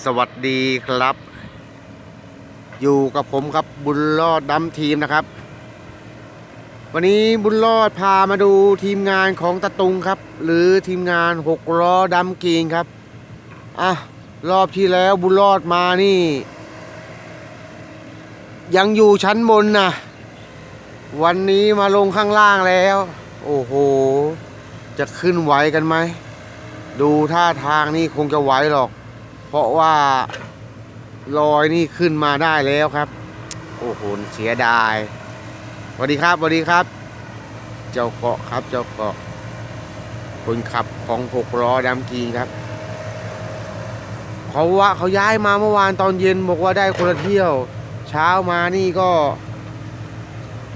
สวัสดีครับ อยู่กับผมครับบุญรอดดำทีมนะครับ วันนี้บุญรอดพามาดูทีมงานของตะตุงครับ หรือทีมงานหกล้อดำกีงครับอะรอบที่แล้วบุญรอดมานี่ ยังอยู่ชั้นบนนะวันนี้มาลงข้างล่างแล้ว โอ้โห จะขึ้นไหวกันไหม ดูท่าทางนี่คงจะไหวหรอก เพราะว่าลอยนี่ขึ้นมาได้แล้วครับ โอ้โหเสียดายสวัสดีครับสวัสดีครับ เจ้าเกาะครับเจ้าเกาะคนขับของหกล้อดำกีครับเขาว่าเขาย้ายมาเมื่อวานตอนเย็นบอกว่าได้คนละเที่ยว เช้ามานี่ก็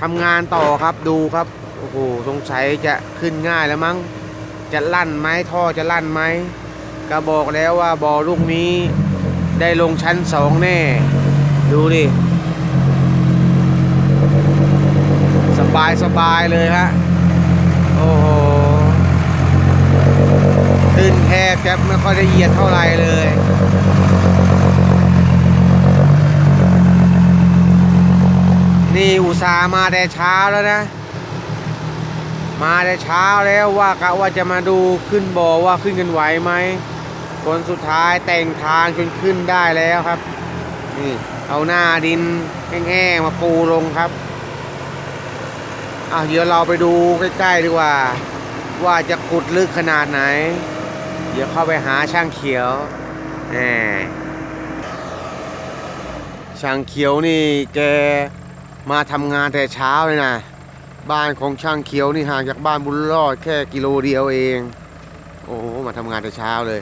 ทำงานต่อครับดูครับโอ้โหสงสัยจะขึ้นง่ายแล้วมั้ง จะลั่นไหมท่อจะลั่นไหม ก็บอกแล้วว่าบอลูกนี้ได้ลงชั้นสองแน่ ดูดิ สบายสบายเลยฮะ โอ้โหขึ้นแทบจะไม่ค่อยได้เหยียดเท่าไหร่เลยนี่อุตส่าห์มาแต่เช้าแล้วนะ มาแต่เช้าแล้วว่ากะว่าจะมาดูขึ้นบ่อว่าขึ้นกันไหวไหม ผลสุดท้ายแต่งทางจนขึ้นได้แล้วครับ นี่เอาหน้าดินแห้งๆมาปูลงครับอะเดี๋ยวเราไปดูใกล้ๆดีกว่า ว่าจะขุดลึกขนาดไหน เดี๋ยวเข้าไปหาช่างเขียวแหมช่างเขียวนี่แกมาทำงานแต่เช้าเลยนะบ้านของช่างเขียวนี่ห่างจากบ้านบุญรอดแค่กิโลเดียวเอง โอ้มาทำงานแต่เช้าเลย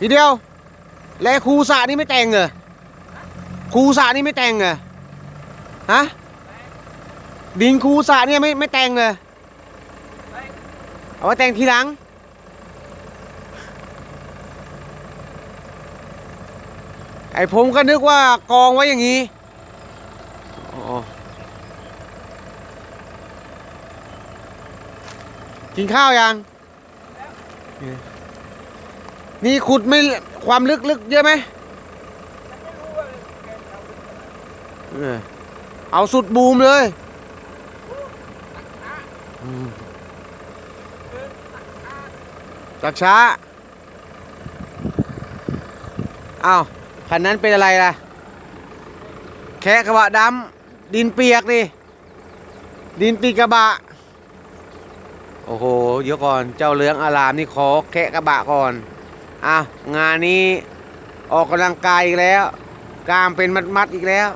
ทีเดียว แลครูสระนี่ไม่แต่งเหรอครูสระนี่ไม่แต่งเหรอฮะดินครูสระเนี่ยไม่ไม่แต่งเหรอเอาไว้แต่งทีหลัง ไอผมก็นึกว่ากองไว้อย่างนี้กินข้าวยัง นี่ขุดไม่ความลึกลึกเยอะไหมเอาสุดบูมเลยจักช้า อ้าว คันนั้นเป็นอะไรล่ะ แค่กระบะดำดินเปียกดิ ดินปีกระบะ โอ้โห เดี๋ยวก่อน เจ้าเลืองอารามนี่ขอแคะกระบะก่อน อ้าวงานนี้ออกกำลังกายอีกแล้ว กามเป็นมัดๆอีกแล้ว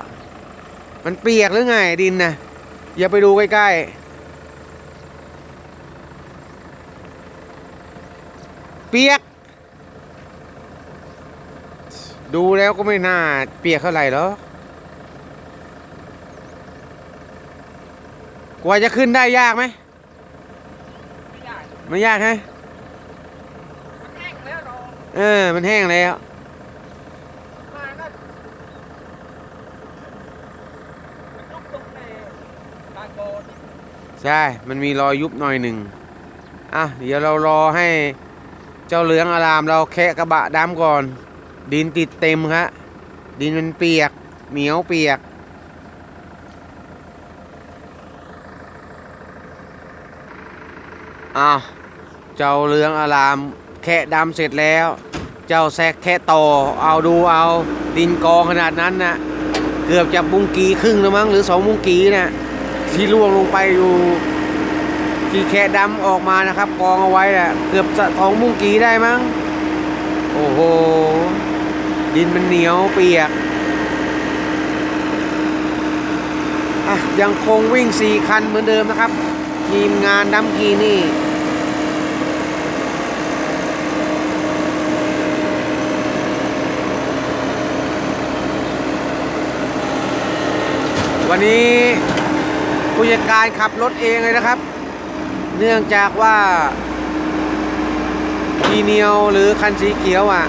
มันเปียกหรือไงดินนะอย่าไปดูใกล้ๆ เปียก ดูแล้วก็ไม่น่าเปียกเท่าไหร่หรอกกว่าจะขึ้นได้ยากไหม ไม่ยากฮะ เออ มันแห้งแล้วใช่ มันมีรอยยุบหน่อยหนึ่งอะ เดี๋ยวเรารอให้เจ้าเหลืองอารามเราแคะกระบะดำก่อน ดินติดเต็มครับดินมันเปียก เหนียวเปียกอ้าเจ้าเรืองอาราม แคะดำเสร็จแล้ว เจ้าแซกแคะต่อ เอาดูเอาดินกองขนาดนั้นนะเกือบจะบุงกีครึ่งแล้วมั้งหรือสองบุงกีนะที่ล่วงลงไปอยู่ที่แคะดำออกมานะครับ กองเอาไว้น่ะเกือบจะสองบุงกีได้มั้งโอ้โหดินมันเหนียวเปียกอะยังคงวิ่งสี่คันเหมือนเดิมนะครับ ทีมงานดำกีนี่ วันนี้ผู้จัดการขับรถเองเลยนะครับ เนื่องจากว่าพีเนียวหรือคันสีเขียวอะ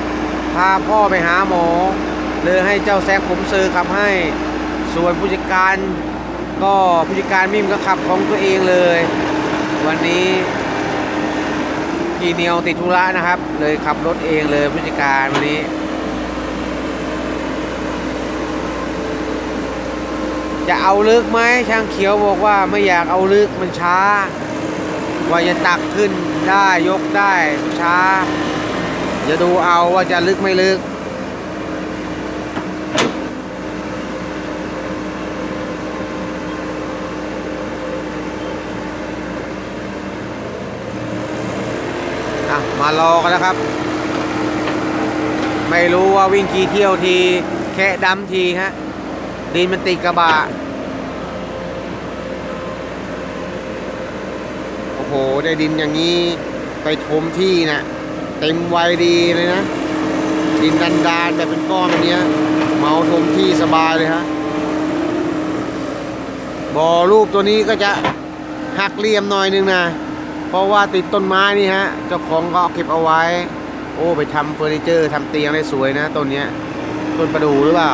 พาพ่อไปหาหมอเลยให้เจ้าแซกผมซื้อขับให้ ส่วนผู้จัดการก็ผู้จัดการมิมก็ขับของตัวเองเลย วันนี้พีเนียวติดธุระนะครับ เลยขับรถเองเลยผู้จัดการวันนี้ จะเอาลึกไหมช่างเขียวบอกว่าไม่อยากเอาลึกมันช้า ว่าจะตักขึ้นได้ยกได้ช้าจะดูเอาว่าจะลึกไม่ลึก อะ มารอกันแล้วครับ ไม่รู้ว่าวิ่งกี่เที่ยวที แค่ดำทีฮะ ดินมันติดกระบะ โอ้โห ได้ดินอย่างนี้ ไปถมที่นะ่ะ เต็มไวดีเลยนะ ดินดันดานแบบเป็นก้อนแบบเนี้ยเมาถมที่สบายเลยฮะบ่อรูปตัวนี้ก็จะหักเหลี่ยมหน่อยนึงนะ เพราะว่าติดต้นไม้นี่ฮะ เจ้าของก็เอาเก็บเอาไว้ โอ้ ไปทำเฟอร์นิเจอร์ทำเตียงได้สวยนะต้นเนี้ยต้นประดู่หรือเปล่า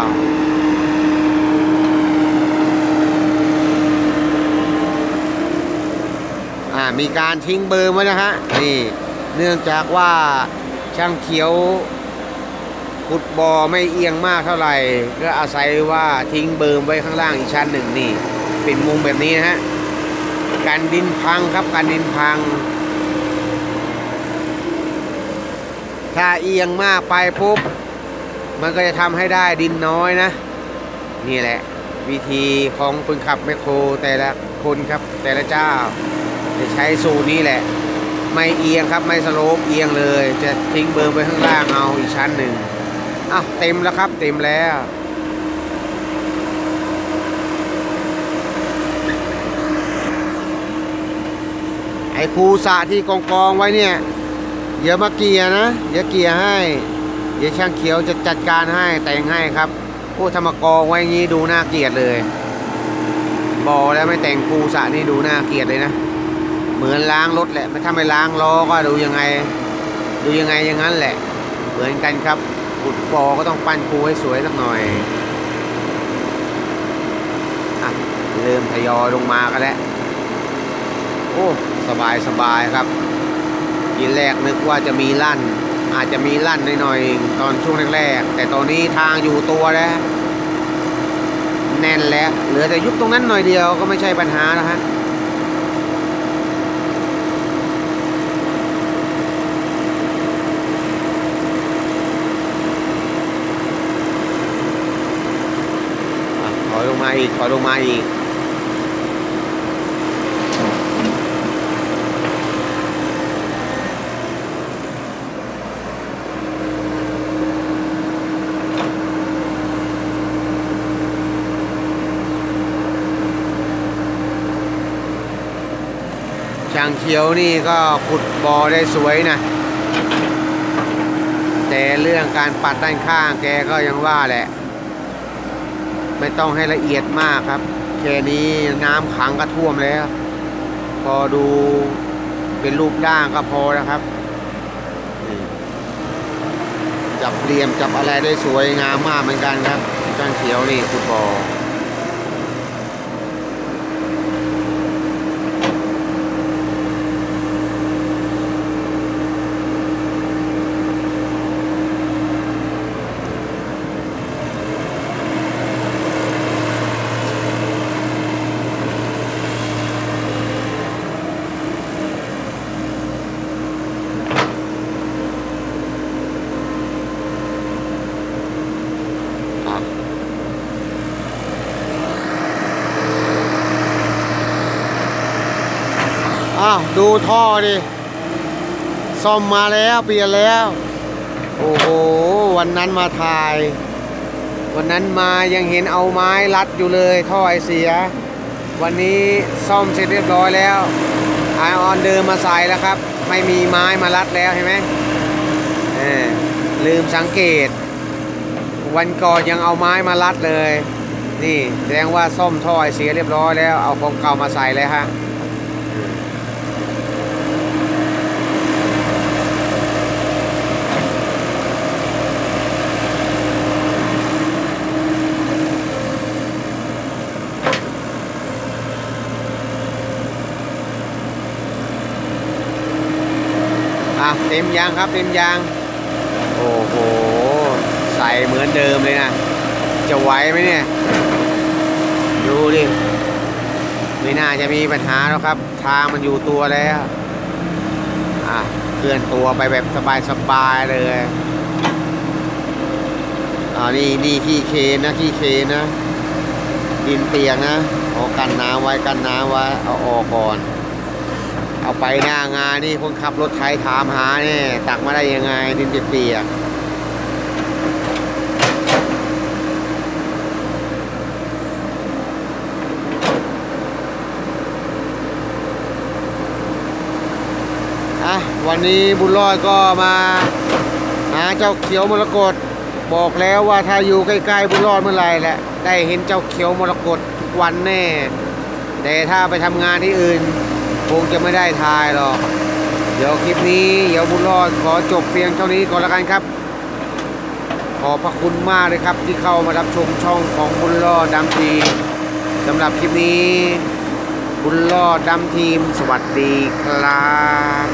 อ่ามีการทิ้งเบอร์ไว้นะฮะนี่เนื่องจากว่าช่างเขียวขุดบ่อไม่เอียงมากเท่าไหร่ ก็อาศัยว่าทิ้งเบอร์ไว้ข้างล่างอีกชั้นหนึ่งนี่เป็นมุมแบบนี้นะฮะการดินพังครับการดินพัง ถ้าเอียงมากไปปุ๊บ มันก็จะทำให้ได้ดินน้อยนะ นี่แหละ วิธีของคนขับแมคโครแต่ละคนครับแต่ละเจ้า จะใช้สูนี้แหละ ไม่เอียงครับไม่สโลปเอียงเลย จะทิ้งเบอร์ไว้ข้างล่างเอาอีกชั้นหนึ่งอ้าวเต็มแล้วครับ เต็มแล้วไอ้คูสะที่กองกองไว้เนี่ยเดี๋ยวมาเกียร์นะเดี๋ยวเกียร์ให้ เดี๋ยวช่างเขียวจะจัดการให้แต่งให้ครับโอ้ถ้ามกองไว้งี้ดูน่าเกลียดเลย บอกแล้วไม่แต่งคูสะนี่ดูน่าเกลียดเลยนะ เหมือนล้างรถแหละไม่ถ้าไม่ล้างล้อก็ดูยังไง ดูยังไงอย่างนั้นแหละ เหมือนกันครับขุดบอก็ต้องปั้นคูให้สวยสักหน่อยอะเริ่มทยอยลงมากันแล้วโอ้สบายสบายครับทีแรกนึกว่าจะมีลั่น อาจจะมีลั่นหน่อยๆตอนช่วงแรกๆแต่ตอนนี้ทางอยู่ตัวแล้วแน่นแล้วเหลือแต่ยุบตรงนั้นหน่อยเดียวก็ไม่ใช่ปัญหาแล้วฮะถ อีกถอยลงมาอีกช่างเขียวนี่ก็ขุดบ่อได้สวยนะ แต่เรื่องการปัดด้านข้างแกก็ยังว่าแหละ ไม่ต้องให้ละเอียดมากครับ แค่นี้น้ำขังก็ท่วมแล้ว พอดูเป็นรูปด่างก็พอแล้วครับ จับเหลี่ยมจับอะไรได้สวยงามมากเหมือนกันครับจ้างเขียวนี่คุณบอ อ้าวดูท่อดิ ซ่อมมาแล้วเปลี่ยนแล้ว โอ้โห วันนั้นมาถ่าย วันนั้นมายังเห็นเอาไม้รัดอยู่เลยท่อไอเสีย วันนี้ซ่อมเสร็จเรียบร้อยแล้วไอออนเดิมมาใส่แล้วครับ ไม่มีไม้มารัดแล้วเห็นไหมเออลืมสังเกต วันก่อนยังเอาไม้มารัดเลย นี่แสดงว่าซ่อมท่อไอเสียเรียบร้อยแล้ว เอาของเก่ามาใส่เลยฮะ อะเต็มยางครับเต็มยาง โอ้โห ใส่เหมือนเดิมเลยนะ จะไหวไหมเนี่ย ดูดิ ไม่น่าจะมีปัญหาแล้วครับ ทางมันอยู่ตัวแล้ว อะ เคลื่อนตัวไปแบบสบายๆเลยอ่านี่นี่ขี้เคนนะขี้เคนนะ ดินเปียกนะเอากันน้ำไว้กันน้ำไว้ เอาออกก่อน เอาไปหน้างานนี่คนขับรถไถถามหาเนี่ยตักมาได้ยังไงดินเปียกอะวันนี้บุญรอดก็มาหาเจ้าเขียวมรกตบอกแล้วว่าถ้าอยู่ใกล้ๆบุญรอดเมื่อไรแหละได้เห็นเจ้าเขียวมรกตทุกวันแน่ แต่ถ้าไปทำงานที่อื่น คงจะไม่ได้ทายหรอก เดี๋ยวคลิปนี้เดี๋ยวบุญรอดขอจบเพียงเท่านี้ก่อนละกันครับ ขอพระคุณมากเลยครับที่เข้ามารับชมช่องของบุญรอดดำทีมสำหรับคลิปนี้ บุญรอดดำทีม สวัสดีครับ